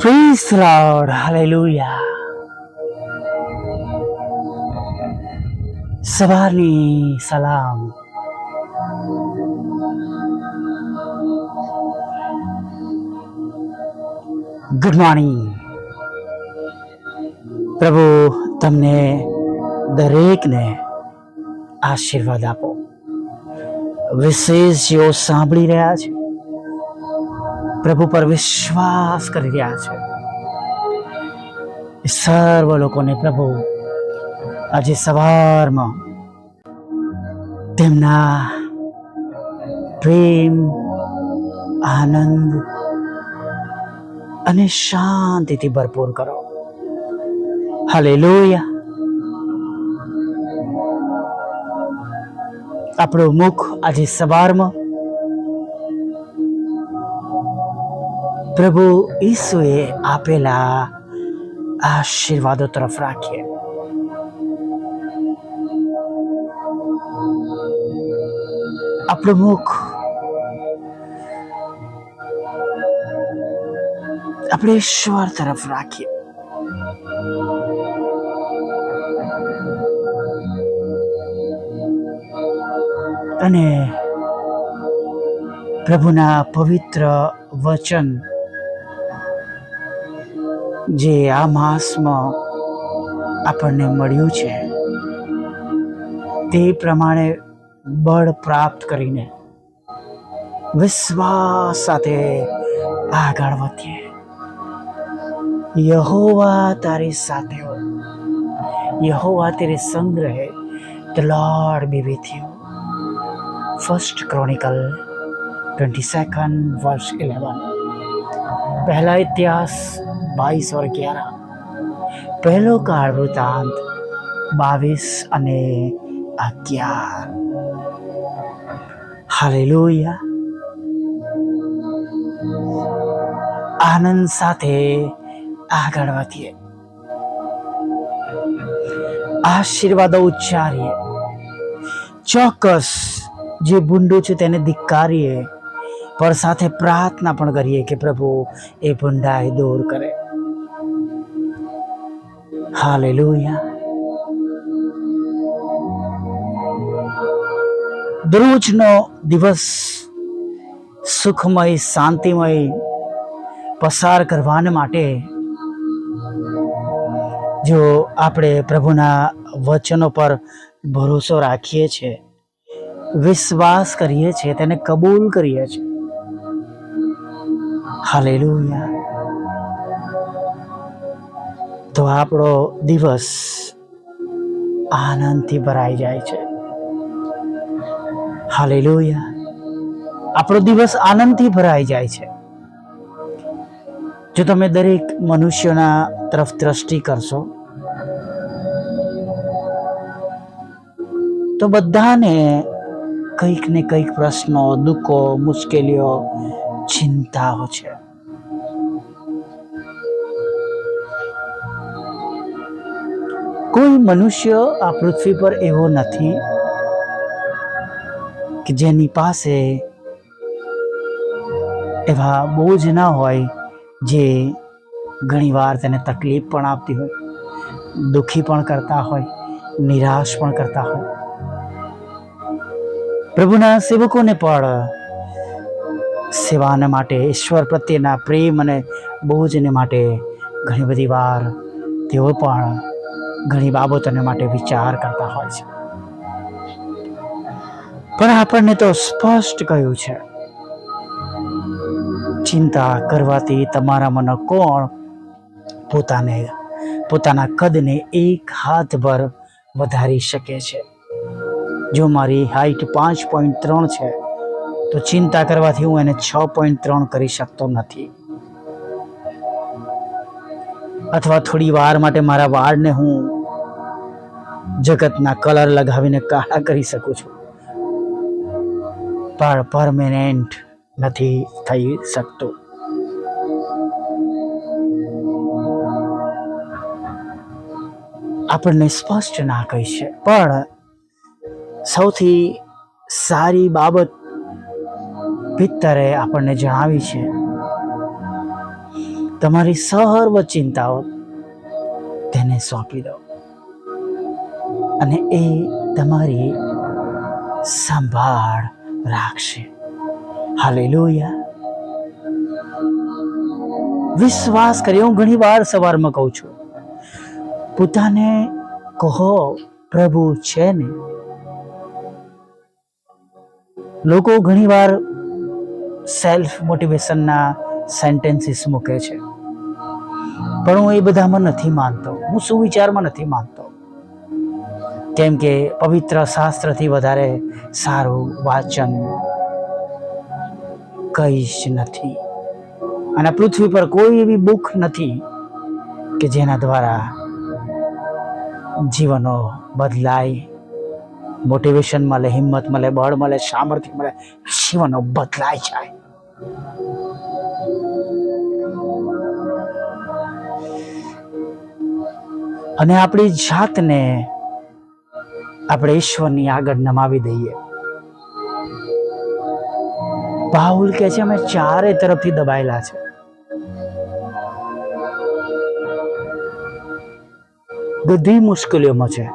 Praise Lord. Hallelujah. સવારની સલામ good morning પ્રભુ, તમને દરેકને આશીર્વાદ આપો વિશેષ જેઓ સાંભળી રહ્યા છે પ્રભુ પર વિશ્વાસ કરી રહ્યા છે. સર્વ લોકોને પ્રભુ, આજે સવારમાં તેમના પ્રેમ, આનંદ અને શાંતિથી ભરપૂર કરો. હાલે લોહિયા આપણું મુખ આજે સવારમાં પ્રભુ ઈસુએ આપેલા આશીર્વાદો તરફ રાખીએ. આપણું મુખ આપણે ઈશ્વર તરફ રાખીએ. અને પ્રભુના પવિત્ર વચન જે આ માસમાં આપણને મળ્યું છે, તે પ્રમાણે બળ પ્રાપ્ત કરીને વિશ્વાસ સાથે આગળ વધીએ. યહોવા તારી સાથે હોય યહોવા તેરે સંગ રહે the lord be with you first chronicle twenty second વર્ષ ઇલેવન પહેલા ઇતિહાસ બાવીસ ઓર અગિયાર પહેલો કાળ વૃતાંત બાવીસ અને અગિયાર. હાલેલુયા. આનંદ સાથે આગળ વધીએ. આશીર્વાદો ઉચ્ચારીએ. ચોક્કસ જે ભૂંડું છે તેને ધિક્કારીએ. પણ સાથે પ્રાર્થના પણ કરીએ કે પ્રભુ એ ભૂંડાએ દૂર કરે. હાલેલુયા દરરોજનો દિવસ સુખમય, શાંતિમય પસાર કરવાને માટે જો આપણે પ્રભુના વચનો પર ભરોસો રાખીએ છીએ, વિશ્વાસ કરીએ છીએ, તેને કબૂલ કરીએ છીએ. હાલેલુયા તો આપણો દિવસ આનંદથી ભરાઈ જાય છે. હાલેલુયા. આપણો દિવસ આનંદથી ભરાઈ જાય છે. જો તમે દરેક મનુષ્યોના તરફ દ્રષ્ટિ કરશો, તો બધાને કંઈક ને કંઈક પ્રશ્નો, દુઃખો, મુશ્કેલીઓ, ચિંતાઓ છે. મનુષ્ય આ પૃથ્વી પર એવો નથી કે જેની પાસે એવા બોજ ના હોય જે ઘણીવાર તેને તકલીફ પણ આપતી હોય, દુઃખી પણ કરતા હોય, નિરાશ પણ કરતા હોય. પ્રભુના સેવકોને પણ સેવાને માટે, ઈશ્વર પ્રત્યેના પ્રેમ અને બોજને માટે ઘણી બધી વાર તેઓ પણ ઘણી બાબતોને માટે વિચાર કરતા હોય છે. પણ આપણને તો સ્પષ્ટ કહ્યું છે. ચિંતા કરવાથી તમારા મને કોણ? પોતાને, પોતાના કદને એક હાથ ભર વધારી શકે છે. જો મારી હાઈટ પાંચ પોઈન્ટ ત્રણ છે, તો ચિંતા કરવાથી હું એને છ પોઈન્ટ ત્રણ કરી શકતો નથી. અથવા થોડી વાર માટે મારા વાળને હું જગતના કલર લગાવીને કાળા કરી શકું છું. પણ પરમેનન્ટ નથી થઈ શકતું. આપણને સ્પષ્ટ ના કહી છે, પણ સૌથી સારી બાબત પિત્તરે આપણને જણાવી છે. તમારી સર્વ ચિંતાઓ તેને સોંપી દો. અને એ તમારી સંભાળ રાખશે. હાલેલુયા. વિશ્વાસ કરી હું ઘણી વાર સવારમાં કહું છું. પોતાને કહો, પ્રભુ છે ને? લોકો ઘણીવાર સેલ્ફ મોટિવેશનના સેન્ટેન્સીસ મૂકે છે. પણ હું એ બધામાં નથી માનતો. હું સુવિચારમાં નથી માનતો. કેમ કે પવિત્ર શાસ્ત્રથી વધારે સારું વાચન કંઈ જ નથી. અને પૃથ્વી પર કોઈ એવી બુક નથી કે જેના દ્વારા જીવનો બદલાય મોટિવેશન મળે, હિંમત મળે, બળ મળે, સામર્થ્ય મળે, જીવનો બદલાય જાય. અને આપણી જાતને આપણે ઈશ્વરની આગળ નમાવી દઈએ. પાઉલ કે છે, અમે ચારે તરફથી દબાયેલા છે. બધી મુશ્કેલીઓમાં છે,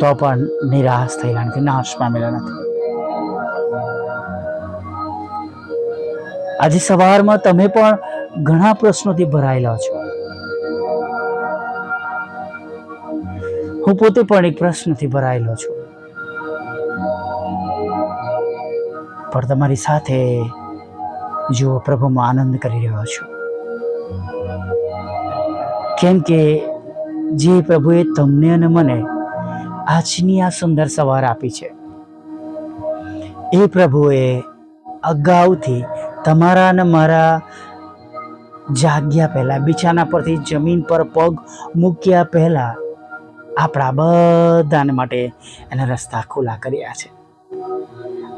તો પણ નિરાશ થયેલા નથી નાશ પામેલા નથી. આજે સવારમાં તમે પણ ઘણા પ્રશ્નોથી ભરાયેલા છો. હું પોતે પણ એક પ્રશ્નથી ભરાયેલો છું. પણ તમારી સાથે જુઓ પ્રભુમાં આનંદ કરી રહ્યો છું. કેમ કે જે પ્રભુએ તમને અને મને આજની આ સુંદર સવાર આપી છે, એ પ્રભુએ અગાઉથી તમારા અને મારા જાગ્યા પહેલા, બિછાના પરથી જમીન પર પગ મૂક્યા પહેલા આપણા બધાને માટે એના રસ્તા ખુલ્લા કર્યા છે.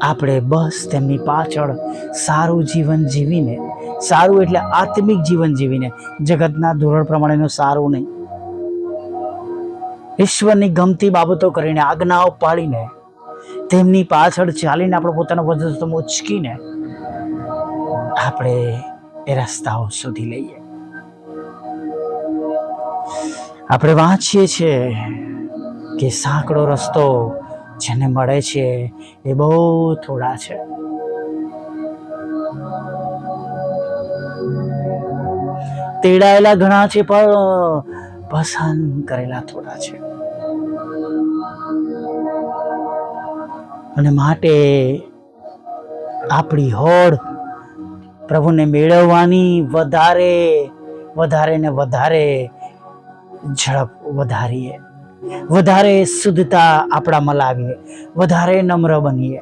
આપણે બસ તેમની પાછળ સારું જીવન જીવીને, સારું એટલે આત્મિક જીવન જીવીને, જગતના ધોરણ પ્રમાણેનું સારું નહીં. ઈશ્વરની ગમતી બાબતો કરીને આજ્ઞાઓ પાડીને તેમની પાછળ ચાલીને આપણે પોતાના વજન ઉચકીને આપણે એ રસ્તાઓ શોધી લઈએ. આપણે વાંચીએ છીએ કે સાંકડો રસ્તો જેને મળે છે એ બહુ થોડા છે. તેડાયેલા ઘણા છે, પણ પસંદ કરેલા થોડા છે. અને માટે આપણી હોડ પ્રભુને મેળવવાની વધારે વધારે ને વધારે ઝડપ વધારીએ. વધારે શુદ્ધતા આપણામાં લાવીએ. વધારે નમ્ર બનીએ.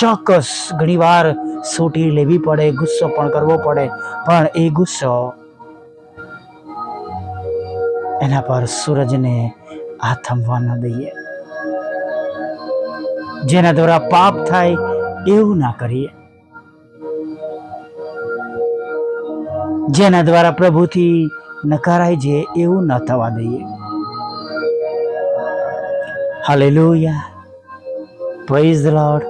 ચોક્કસ ઘણીવાર સોટી લેવી પડે, ગુસ્સો પણ કરવો પડે, પણ એ ગુસ્સો એના પર સૂરજને આથમવા ન દઈએ. જેના દ્વારા પાપ થાય એવું ના કરીએ. જેના દ્વારા પ્રભુથી નકારાય છે એવું ન થવા દઈએ. હાલેલુયા પ્રેઝ ધ લોર્ડ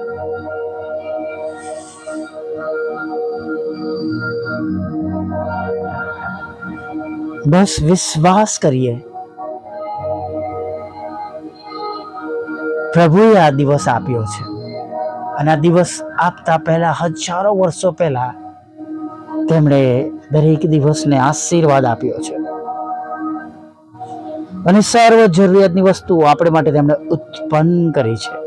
બસ વિશ્વાસ કરીએ. પ્રભુએ આ દિવસ આપ્યો છે. અને આ દિવસ આપતા પહેલા, હજારો વર્ષો પહેલા તેમણે દરેક દિવસને આશીર્વાદ આપ્યો છે. અને સર્વ જરૂરિયાતની વસ્તુ આપણે માટે તેમણે ઉત્પન્ન કરી છે.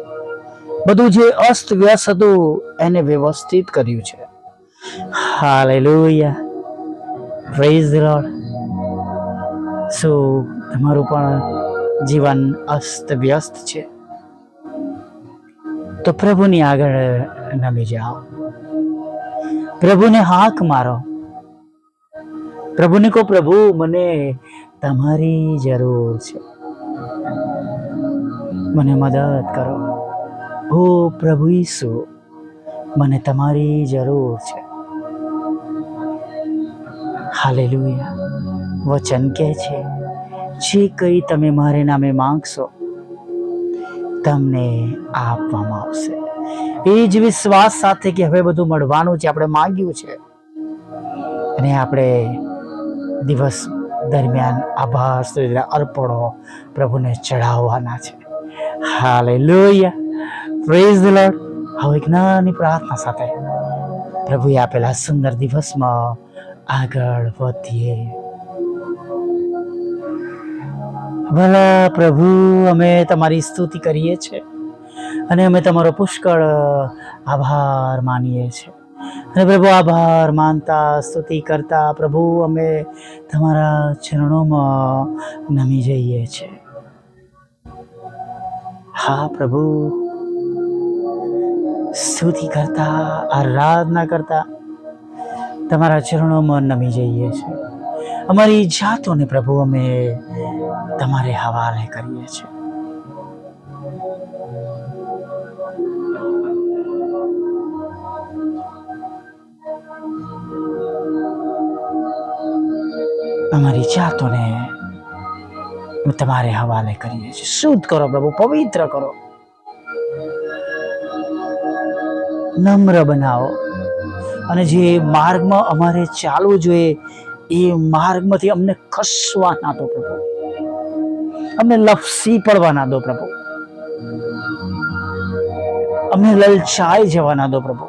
બધું જે અસ્ત વ્યસ્ત હતું, એને વ્યવસ્થિત કર્યું છે. હાલેલુયા. પ્રેઝ લોર્ડ શું તમારું પણ જીવન અસ્ત વ્યસ્ત છે. તો પ્રભુની આગળ નમી જાઓ. પ્રભુને હાક મારો. પ્રભુને કહો, પ્રભુ, મને તમારી જરૂર છે. મને મદદ કરો. ઓ પ્રભુ ઈસુ, મને તમારી જરૂર છે. હાલેલુયા. વચન કહે છે, જે કંઈ તમે મારે નામે માંગશો, તમને આપવામાં આવશે. એ જ વિશ્વાસ સાથે કે હવે બધું મળવાનું છે, આપણે માંગ્યું છે. અને આપણે દિવસ દરમિયાન આભાર સ્તુતિ અર્પણો પ્રભુને ચઢાવવાના છે. હાલે લોહિયા પ્રેઝ ધ લોર્ડ એક નાની પ્રાર્થના સાથે પ્રભુએ આપેલા સુંદર દિવસમાં આગળ વધીએ. ભલા પ્રભુ, અમે તમારી સ્તુતિ કરીએ છીએ અને અમે તમારો પુષ્કળ આભાર માનીએ છીએ. અને પ્રભુ આભાર, માનતા, સ્તુતિ કરતા પ્રભુ અમે તમારા ચરણોમાં નમી જઈએ છીએ. હા પ્રભુ. સ્તુતિ કરતા, આરાધના કરતા તમારા ચરણોમાં નમી જઈએ છીએ. અમારી જાતોને પ્રભુ અમે તમારે હવાલે કરીએ છીએ. અમારી જાતોને તમારે હવાલે કરીએ છીએ. શુદ્ધ કરો પ્રભુ, પવિત્ર કરો. નમ્ર બનાવો. અને જે માર્ગમાં અમારે ચાલવું જોઈએ, એ માર્ગમાંથી અમને ખસવા ના દો પ્રભુ. અમને લપસી પડવા ના દો પ્રભુ. અમને લલચાઈ જવા ના દો પ્રભુ.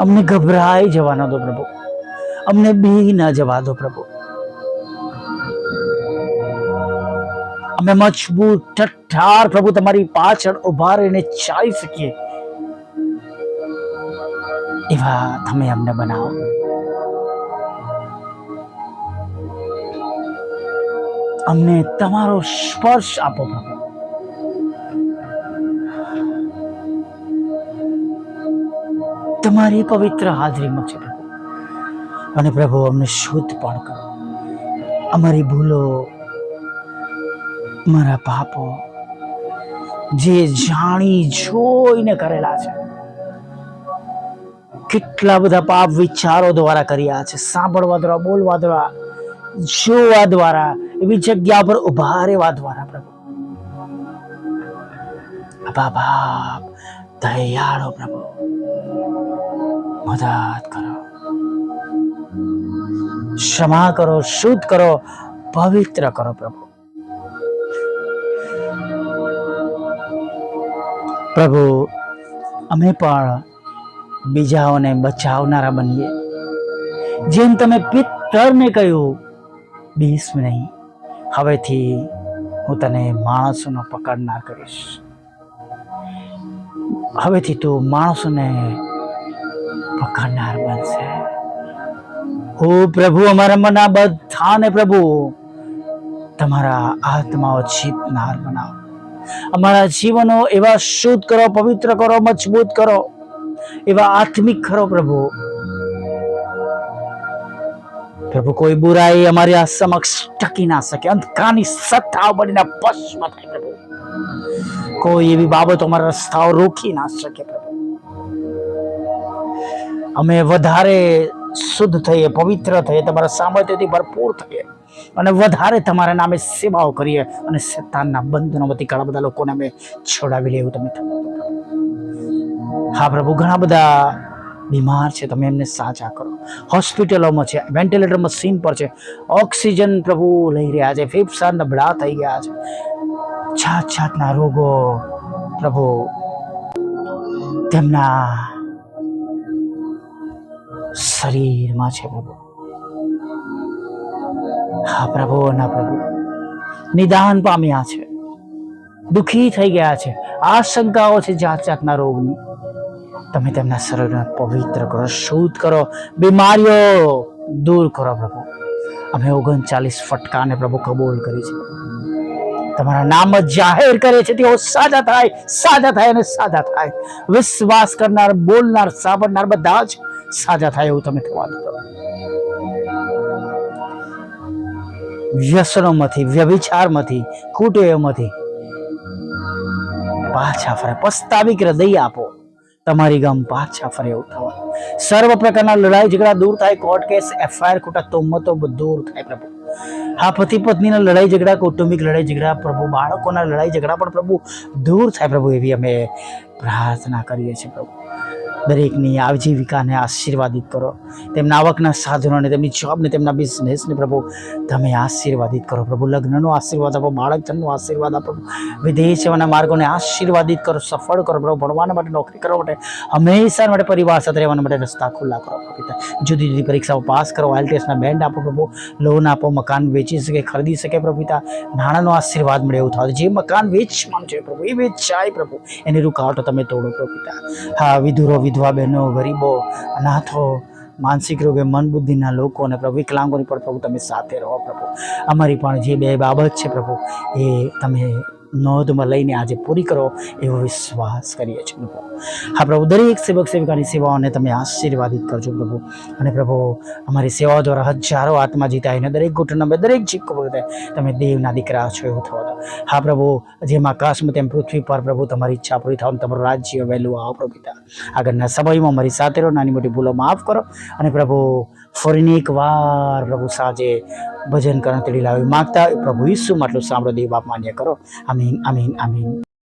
અમને ગભરાઈ જવા ના દો પ્રભુ. અમને બી ના જવા દો પ્રભુ. અમે મજબૂત ઠઠાર પ્રભુ તમારી પાછળ ઊભા રહીને ચાલી શકીએ. એવા તમે અમને બનાવો. અમને તમારો સ્પર્શ આપો પ્રભુ. તમારી પવિત્ર હાજરીમાં છે અને પ્રભુ, અમને શુદ્ધ પણ કરો. અમારી ભૂલો, મારા પાપો, જે જાણી જોઈને કરેલા છે, કેટલા બધા પાપ વિચારો દ્વારા કર્યા છે, સાંભળવા દ્વારા, બોલવા દ્વારા જોવા દ્વારા, એવી જગ્યા પર ઊભા રહેવા દ્વારા, પ્રભુ. બાપ દયાળો પ્રભુ. મદદ કરો. ક્ષમા કરો, શુદ્ધ કરો, પવિત્ર કરો પ્રભુ. પ્રભુ, અમે પણ બીજાઓને બચાવનારા બનીએ. જેમ તમે પિત્તરને કહ્યું, બીસ નહીં. હવેથી હું તને માણસોનો પકડનાર કરીશ. હવેથી તું માણસોને પકડનાર બનશે. ઓ પ્રભુ, અમારા મના બધાને પ્રભુ, તમારા આત્માઓ જીતનાર બનાવો. અમારા જીવનો એવા શુદ્ધ કરો, પવિત્ર કરો, મજબૂત કરો, એવા આત્મિક કરો પ્રભુ. પ્રભુ, કોઈ બુરાઈ અમારી આ સમક્ષ ટકી ના શકે, અંધકારની સત્તા બનીને ભસ્મ થાય પ્રભુ. કોઈ એવી બાબતો અમારા રસ્તાઓ રોકી ના શકે પ્રભુ. અમે વધારે શુદ્ધ થઈએ, પવિત્ર થઈએ, તમારા સામર્થ્યથી ભરપૂર થઈએ અને વધારે તમારા નામે સેવાઓ કરીએ અને શેતાનના બંધનોમાંથી ઘણા બધા લોકોને અમે છોડાવી એવું તમે. હા પ્રભુ, ઘણા બધા બીમાર છે, તમે એમને સાજા કરો હોસ્પિટલોમાં છે, વેન્ટિલેટર મશીન પર છે, ઓક્સિજન પ્રભુ લઈ રહ્યા છે ફેફસા નબળા થઈ ગયા છે જાત જાતના રોગો પ્રભુ તેમના શરીરમાં છે પ્રભુ. હા, પ્રભુ, ના પ્રભુ. નિદાન પામ્યા છે. દુખી થઈ ગયા છે. આશંકાઓ છે જાત જાતના રોગની. તમે તેમના શરીરને પવિત્ર કરો, શુદ્ધ કરો. બીમારીઓ દૂર કરો પ્રભુ. અમે ઓગણચાલીસ ફટકાને પ્રભુ કબૂલ કરી છે. તમારા નામ જાહેર કરે છે, તેઓ સાજા થાય સાજા થાય અને સાજા થાય. વિશ્વાસ કરનાર, બોલનાર, સાંભળનાર બધા જ સાજા થાય એવું તમે થવા દો વ્યસનોમાંથી વ્યભિચારમાંથી કુટેવમાંથી પાછા ફરે. પસ્તાવી હૃદય આપો. તમારી ગામ પાછા ફરે એવું થવા. સર્વ પ્રકારના લડાઈ ઝઘડા દૂર થાય. કોર્ટ કેસ, એફઆઈઆર ખોટા તોમતો દૂર થાય પ્રભુ. હા, પતિ પત્નીના લડાઈ ઝઘડા, કૌટુંબિક લડાઈ ઝઘડા, પ્રભુ બાળકોના લડાઈ ઝઘડા પણ પ્રભુ દૂર થાય પ્રભુ એવી અમે પ્રાર્થના કરીએ છીએ પ્રભુ. દરેકની આજીવિકાને આશીર્વાદિત કરો. તેમના આવકના સાધનોને તેમની જોબને તેમના બિઝનેસને પ્રભુ, તમે આશીર્વાદિત કરો. પ્રભુ, લગ્નનો આશીર્વાદ આપો બાળક જન્મનો આશીર્વાદ આપો વિદેશ જવાના માર્ગોને આશીર્વાદિત કરો, સફળ કરો. પ્રભુ, ભણવાના માટે નોકરી કરવા માટે, હંમેશા માટે પરિવાર સાથે રહેવાના માટે રસ્તા ખુલ્લા કરો. પિતા, જુદી જુદી પરીક્ષાઓ પાસ કરો આઈલટીએસના બેન્ડ આપો પ્રભુ. લોન આપો, મકાન વેચી શકે, ખરીદી શકે પ્રભુ પિતા. નાણાંનો આશીર્વાદ મળે એવું થાય. જે મકાન વેચવાનું છે પ્રભુ, એ વેચાય પ્રભુ. એની રૂકાવટો તમે તોડો પ્રભુ પિતા. હા વિધુરો. વિધવા બહેનો, ગરીબો, અનાથો, માનસિક રોગે મન બુદ્ધિના લોકો અને પ્રભુ, વિકલાંગોની પણ પ્રભુ તમે સાથે રહો પ્રભુ. અમારી પણ જે બે બાબત છે પ્રભુ, એ તમે નોંધમાં લઈને આજે પૂરી કરો એવો વિશ્વાસ કરીએ છીએ પ્રભુ. હા પ્રભુ, દરેક સેવક, સેવિકાની સેવાઓને તમે આશીર્વાદિત કરજો પ્રભુ. અને પ્રભુ, અમારી સેવાઓ દ્વારા હજારો આત્મા જીતાઈને દરેક ઘૂંટણ દરેક જીકો તમે દેવના દીકરા છો એવું થવા દો. હા પ્રભુ, જેમ આકાશમાં તેમ પૃથ્વી પર પ્રભુ, તમારી ઈચ્છા પૂરી થાવ તમારું રાજ્ય વહેલું આવો પ્રભુ આગળના સમયમાં અમારી સાથે રહો નાની મોટી ભૂલો માફ કરો. અને પ્રભુ ફરીને એક વાર પ્રભુ સાંજે ભજન કરવા તેડી લાવી. માગતા પ્રભુ ઈસુ માટલું સાંભળો, દેવ બાપ માન્ય કરો. આમીન આમીન આમીન.